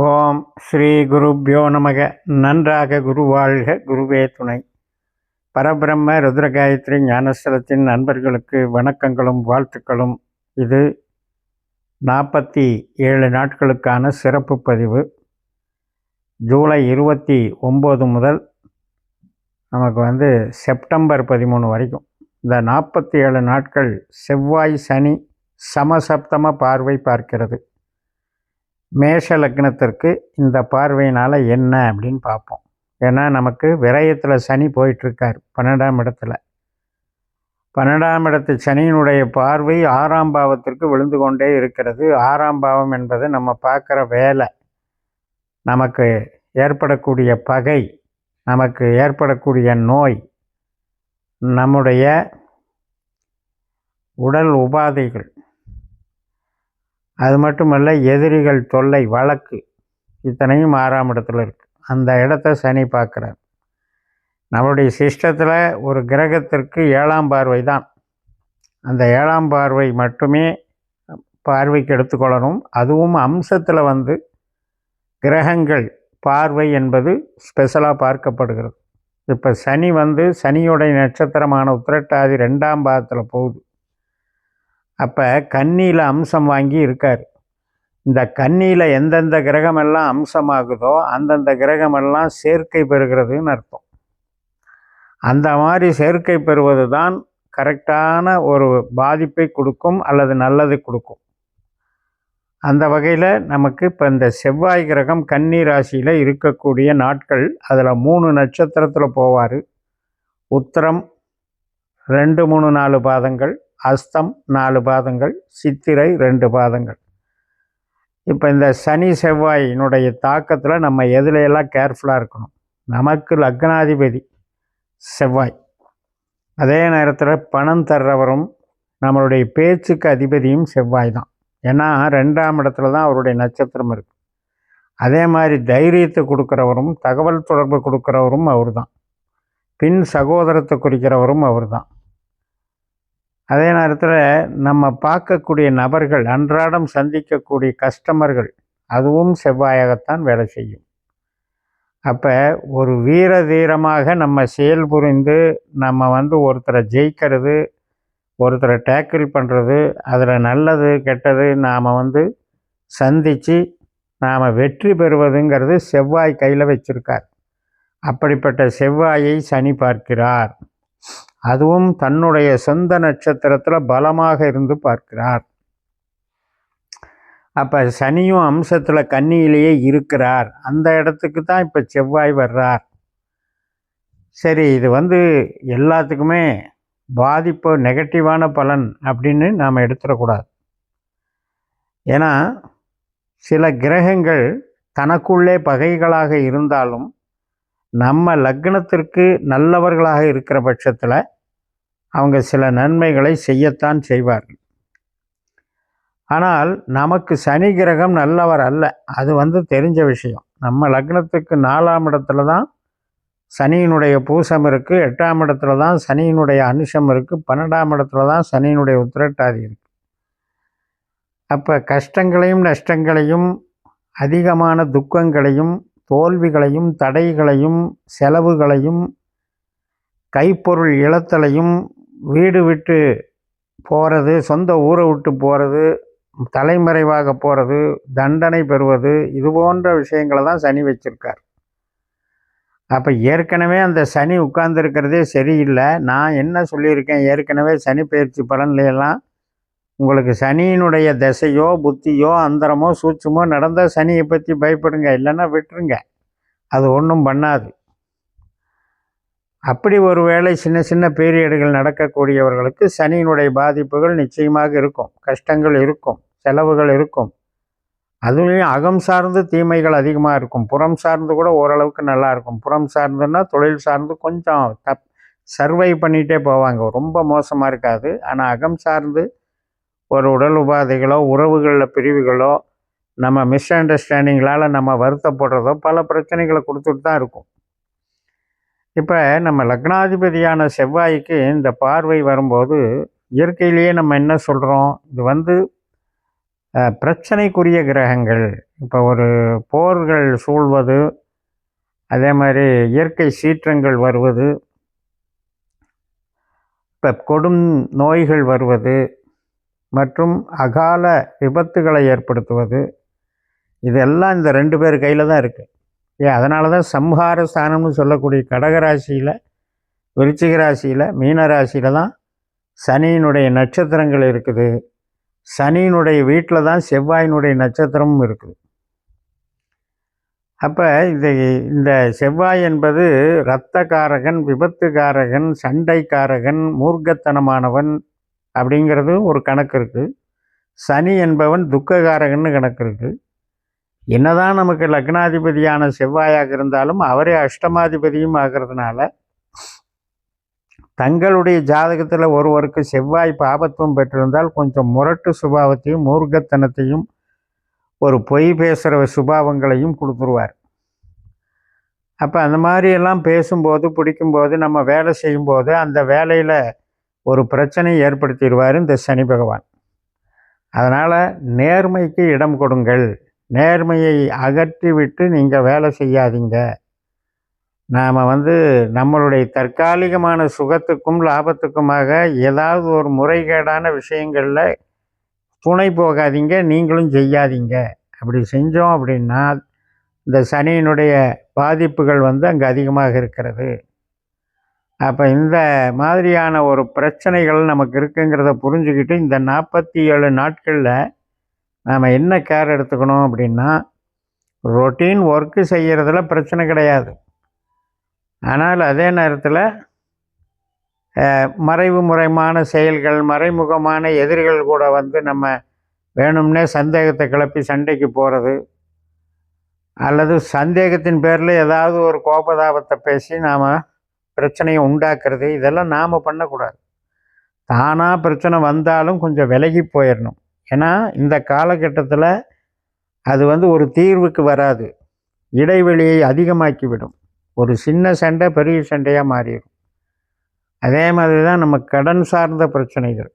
ஓம் ஸ்ரீ குருப்யோ நமக. நன்றாக குருவாழ்க குருவே துணை. பரபிரம்ம ருத்ரகாயத்ரி ஞானஸ்தலத்தின் நண்பர்களுக்கு வணக்கங்களும் வாழ்த்துக்களும். இது நாற்பத்தி ஏழு நாட்களுக்கான சிறப்பு பதிவு. ஜூலை இருபத்தி ஒம்பது முதல் நமக்கு வந்து செப்டம்பர் பதிமூணு வரைக்கும். இந்த நாற்பத்தி ஏழு நாட்கள் செவ்வாய் சனி சமசப்தம பார்வை பார்க்கிறது. மேஷ லக்னத்திற்கு இந்த பார்வையினால் என்ன அப்படின்னு பார்ப்போம். ஏன்னா நமக்கு விரயத்தில் சனி போயிட்டுருக்கார் பன்னெண்டாம் இடத்துல. பன்னெண்டாம் இடத்து சனியினுடைய பார்வை ஆறாம் பாவத்திற்கு விழுந்து கொண்டே இருக்கிறது. ஆறாம் பாவம் என்பது நம்ம பார்க்குற வேலை. நமக்கு ஏற்படக்கூடிய பகை நமக்கு ஏற்படக்கூடிய நோய் நம்முடைய உடல் உபாதைகள் அது மட்டுமல்ல எதிரிகள் தொல்லை வழக்கு இத்தனையும் ஆறாம் இடத்துல இருக்குது அந்த இடத்த சனி பார்க்குறார். நம்மளுடைய சிஸ்டத்தில் ஒரு கிரகத்திற்கு ஏழாம் பார்வை தான். அந்த ஏழாம் பார்வை மட்டுமே பார்வைக்கு எடுத்துக்கொள்ளணும். அதுவும் அம்சத்தில் வந்து கிரகங்கள் பார்வை என்பது ஸ்பெஷலாக பார்க்கப்படுகிறது. இப்போ சனி வந்து சனியுடைய நட்சத்திரமான உத்திரட்டாதி ரெண்டாம் பாகத்தில் போகுது. அப்போ கன்னியில் அம்சம் வாங்கி இருக்கார். இந்த கன்னியில் எந்தெந்த கிரகமெல்லாம் அம்சமாகுதோ அந்தந்த கிரகமெல்லாம் சேர்க்கை பெறுகிறதுன்னு அர்த்தம். அந்த மாதிரி சேர்க்கை பெறுவது தான் கரெக்டான ஒரு பாதிப்பை கொடுக்கும் அல்லது நல்லது கொடுக்கும். அந்த வகையில் நமக்கு இப்போ இந்த செவ்வாய் கிரகம் கன்னி ராசியில் இருக்கக்கூடிய நாட்கள் அதில் மூணு நட்சத்திரத்தில் போவார். உத்திரம் ரெண்டு மூணு நாலு பாதங்கள். அஸ்தம் நாலு பாதங்கள் சித்திரை ரெண்டு பாதங்கள். இப்போ இந்த சனி செவ்வாயினுடைய தாக்கத்தில் நம்ம எதுலையெல்லாம் கேர்ஃபுல்லாக இருக்கணும்? நமக்கு லக்னாதிபதி செவ்வாய். அதே நேரத்தில் பணம் தர்றவரும் நம்மளுடைய பேச்சுக்கு அதிபதியும் செவ்வாய் தான் ஏன்னா ரெண்டாம் இடத்துல தான் அவருடைய நட்சத்திரம் இருக்குது அதே மாதிரி தைரியத்தை கொடுக்குறவரும் தகவல் தொடர்பு கொடுக்குறவரும் அவர் தான் பின் சகோதரத்தை குறிக்கிறவரும் அவர் தான் அதே நேரத்தில் நம்ம பார்க்கக்கூடிய நபர்கள் அன்றாடம் சந்திக்கக்கூடிய கஸ்டமர்கள் அதுவும் செவ்வாயாகத்தான் வேலை செய்யும். அப்போ ஒரு வீர தீரமாக நம்ம செயல் புரிந்து நம்ம வந்து ஒருத்தரை ஜெயிக்கிறது ஒருத்தரை டேக்கிள் பண்ணுறது அதில் நல்லது கெட்டது நாம் வந்து சந்தித்து நாம் வெற்றி பெறுவதுங்கிறது செவ்வாய் கையில் வச்சுருக்கார். அப்படிப்பட்ட செவ்வாயை சனி பார்க்கிறார். அதுவும் தன்னுடைய சொந்த நட்சத்திரத்தில் பலமாக இருந்து பார்க்கிறார். அப்போ சனியும் அம்சத்தில் கன்னியிலேயே இருக்கிறார். அந்த இடத்துக்கு தான் இப்போ செவ்வாய் வர்றார். சரி இது வந்து எல்லாத்துக்குமே பாதிப்பு நெகட்டிவான பலன் அப்படின்னு நாம் எடுத்துடக்கூடாது. ஏன்னா சில கிரகங்கள் தனக்குள்ளே பகைகளாக இருந்தாலும் நம்ம லக்னத்திற்கு நல்லவர்களாக இருக்கிற பட்சத்தில் அவங்க சில நன்மைகளை செய்யத்தான் செய்வார்கள். ஆனால் நமக்கு சனி கிரகம் நல்லவர் அல்ல. அது வந்து தெரிஞ்ச விஷயம். நம்ம லக்னத்துக்கு நாலாம் இடத்துல தான் சனியினுடைய பூசம் இருக்குது எட்டாம் இடத்துல தான் சனியினுடைய அனுஷம் இருக்குது பன்னெண்டாம் இடத்துல தான் சனியினுடைய உத்திரட்டாதி இருக்குது அப்போ கஷ்டங்களையும் நஷ்டங்களையும் அதிகமான துக்கங்களையும் தோல்விகளையும் தடைகளையும் செலவுகளையும் கைப்பொருள் இழத்தலையும் வீடு விட்டு போகிறது சொந்த ஊரை விட்டு போகிறது தலைமறைவாக போகிறது தண்டனை பெறுவது இது போன்ற விஷயங்களை தான் சனி வச்சுருக்கார். அப்போ ஏற்கனவே அந்த சனி உட்கார்ந்துருக்கிறதே சரியில்லை. நான் என்ன சொல்லியிருக்கேன்? ஏற்கனவே சனி பயிற்சி பலன்லையெல்லாம் உங்களுக்கு சனியினுடைய திசையோ புத்தியோ அந்தரமோ சூட்சமோ நடந்தால் சனியை பற்றி பயப்படுங்க இல்லைன்னா விட்டுருங்க. அது ஒன்றும் பண்ணாது. அப்படி ஒரு வேளை சின்ன சின்ன பீரியடுகள் நடக்கக்கூடியவர்களுக்கு சனியினுடைய பாதிப்புகள் நிச்சயமாக இருக்கும். கஷ்டங்கள் இருக்கும். செலவுகள் இருக்கும். அதுலேயும் அகம் சார்ந்து தீமைகள் அதிகமாக இருக்கும். புறம் சார்ந்து கூட ஓரளவுக்கு நல்லா இருக்கும். புறம் சார்ந்துன்னா தொழில் சார்ந்து கொஞ்சம் தப் சர்வை பண்ணிகிட்டே போவாங்க. ரொம்ப மோசமாக இருக்காது. ஆனால் அகம் சார்ந்து ஒரு உடல் உபாதைகளோ உறவுகளில் பிரிவுகளோ நம்ம மிஸ் அண்டர்ஸ்டாண்டிங்களால் நம்ம வருத்தப்படுறதோ பல பிரச்சனைகளை கொடுத்துட்டு தான் இருக்கும். இப்போ நம்ம லக்னாதிபதியான செவ்வாய்க்கு இந்த பார்வை வரும்போது இயற்கையிலேயே நம்ம என்ன சொல்கிறோம் இது வந்து பிரச்சனைக்குரிய கிரகங்கள். இப்போ ஒரு போர்கள் சூழ்வது அதே மாதிரி இயற்கை சீற்றங்கள் வருவது இப்போ கொடும் நோய்கள் வருவது மற்றும் அகால விபத்துகளை ஏற்படுத்துவது இதெல்லாம் இந்த ரெண்டு பேர் கையில் தான் இருக்குது ஏ அதனால தான் சம்ஹார ஸ்தானம்னு சொல்லக்கூடிய கடகராசியில் விருச்சிக ராசியில் மீன ராசியில் தான் சனியினுடைய நட்சத்திரங்கள் இருக்குது. சனியினுடைய வீட்டில் தான் செவ்வாயினுடைய நட்சத்திரமும் இருக்குது. அப்போ இந்த இந்த செவ்வாய் என்பது இரத்தக்காரகன் விபத்துக்காரகன் சண்டைக்காரகன் மூர்க்கத்தனமானவன் அப்படிங்கிறது ஒரு கணக்கு இருக்குது சனி என்பவன் துக்ககாரகன்னு கணக்கு இருக்குது என்னதான் நமக்கு லக்னாதிபதியான செவ்வாயாக இருந்தாலும் அவரே அஷ்டமாதிபதியும் ஆகிறதுனால தங்களுடைய ஜாதகத்தில் ஒருவருக்கு செவ்வாய் பாபத்துவம் பெற்றிருந்தால் கொஞ்சம் முரட்டு சுபாவத்தையும் மூர்க்கத்தனத்தையும் ஒரு பொய் பேசுகிற சுபாவங்களையும் கொடுத்துருவார். அப்போ அந்த மாதிரியெல்லாம் பேசும்போது பிடிக்கும்போது நம்ம வேலை செய்யும்போது அந்த வேலையில் ஒரு பிரச்சனை ஏற்படுத்திடுவார் இந்த சனி பகவான். அதனால் நேர்மைக்கு இடம் கொடுங்கள். நேர்மையை அகற்றி விட்டு நீங்கள் வேலை செய்யாதீங்க. நாம் வந்து நம்மளுடைய தற்காலிகமான சுகத்துக்கும் லாபத்துக்குமாக ஏதாவது ஒரு முறைகேடான விஷயங்களில் துணை போகாதீங்க நீங்களும் செய்யாதீங்க. அப்படி செஞ்சோம் அப்படின்னா இந்த சனியினுடைய பாதிப்புகள் வந்து அங்கே அதிகமாக இருக்கிறது. அப்போ இந்த மாதிரியான ஒரு பிரச்சனைகள் நமக்கு இருக்குங்கிறத புரிஞ்சுக்கிட்டு இந்த நாற்பத்தி ஏழு நாட்களில் நாம் என்ன கேர் எடுத்துக்கணும் அப்படின்னா ரொட்டீன் ஒர்க்கு செய்கிறதுல பிரச்சனை கிடையாது. ஆனால் அதே நேரத்தில் மறைவு முறைமான செயல்கள் மறைமுகமான எதிரிகள் கூட வந்து நம்ம வேணும்னே சந்தேகத்தை கிளப்பி சண்டைக்கு போகிறது அல்லது சந்தேகத்தின் பேரில் ஏதாவது ஒரு கோபதாபத்தை பேசி நாம் பிரச்சனையை உண்டாக்குறது இதெல்லாம் நாம் பண்ணக்கூடாது. தானாக பிரச்சனை வந்தாலும் கொஞ்சம் விலகி போயிடணும் ஏன்னா இந்த காலகட்டத்தில் அது வந்து ஒரு தீர்வுக்கு வராது. இடைவெளியை அதிகமாக்கிவிடும். ஒரு சின்ன சண்டை பெரிய சண்டையாக மாறிடும். அதே மாதிரி தான் நம்ம கடன் சார்ந்த பிரச்சனைகள்.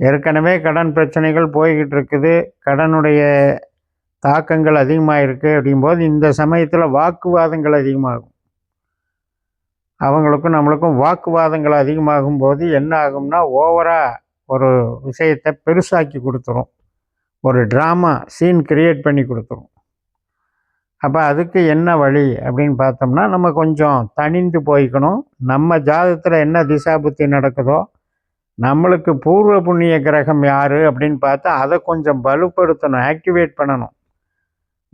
ஏற்கனவே கடன் பிரச்சனைகள் போய்கிட்டு இருக்குது கடனுடைய தாக்கங்கள் அதிகமாக இருக்குது அப்படிங்கும்போது இந்த சமயத்தில் வாக்குவாதங்கள் அதிகமாகும். அவங்களுக்கும் நம்மளுக்கும் வாக்குவாதங்கள் அதிகமாகும் போது என்ன ஆகும்னா ஓவராக ஒரு விஷயத்தை பெருசாக்கி கொடுத்துரும். ஒரு ட்ராமா சீன் கிரியேட் பண்ணி கொடுத்துரும். அப்போ அதுக்கு என்ன வழி அப்படின்னு பார்த்தோம்னா நம்ம கொஞ்சம் தனிந்து போய்க்கணும். நம்ம ஜாதகத்தில் என்ன திசாபுத்தி நடக்குதோ நம்மளுக்கு பூர்வ புண்ணிய கிரகம் யார் அப்படின்னு பார்த்தா அதை கொஞ்சம் வலுப்படுத்தணும் ஆக்டிவேட் பண்ணணும்.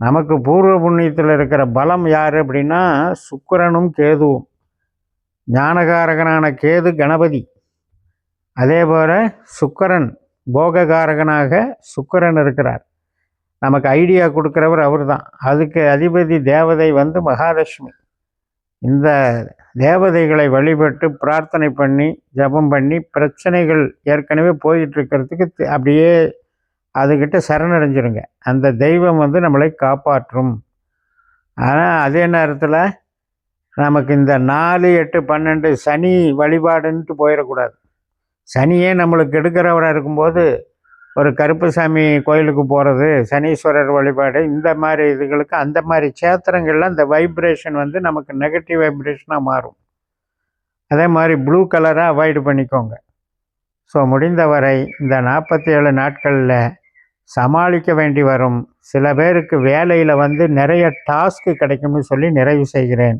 நமக்கு பூர்வ புண்ணியத்தில் இருக்கிற பலம் யார் அப்படின்னா சுக்கரனும் கேதுவும். ஞானகாரகனான கேது கணபதி. அதே போல் சுக்கரன் போககாரகனாக சுக்கரன் இருக்கிறார். நமக்கு ஐடியா கொடுக்குறவர் அவர் தான் அதுக்கு அதிபதி தேவதை வந்து மகாலட்சுமி. இந்த தேவதைகளை வழிபட்டு பிரார்த்தனை பண்ணி ஜபம் பண்ணி பிரச்சனைகள் ஏற்கனவே போயிட்டுருக்கிறதுக்கு அப்படியே அதுக்கிட்ட சரணடைஞ்சிருங்க. அந்த தெய்வம் வந்து நம்மளை காப்பாற்றும். ஆனால் அதே நேரத்தில் நமக்கு இந்த நாலு எட்டு பன்னெண்டு சனி வழிபாடுன்ட்டு போயிடக்கூடாது. சனியே நம்மளுக்கு எடுக்கிறவராக இருக்கும்போது ஒரு கருப்புசாமி கோயிலுக்கு போகிறது சனீஸ்வரர் வழிபாடு இந்த மாதிரி இதுகளுக்கு அந்த மாதிரி சேத்திரங்களில் இந்த வைப்ரேஷன் வந்து நமக்கு நெகட்டிவ் வைப்ரேஷனாக மாறும். அதே மாதிரி ப்ளூ கலராக அவாய்டு பண்ணிக்கோங்க. ஸோ முடிந்தவரை இந்த நாற்பத்தி ஏழு நாட்களில் சமாளிக்க வேண்டி வரும். சில பேருக்கு வேலையில் வந்து நிறைய டாஸ்க்கு கிடைக்கும்னு சொல்லி நிறைவு செய்கிறேன்.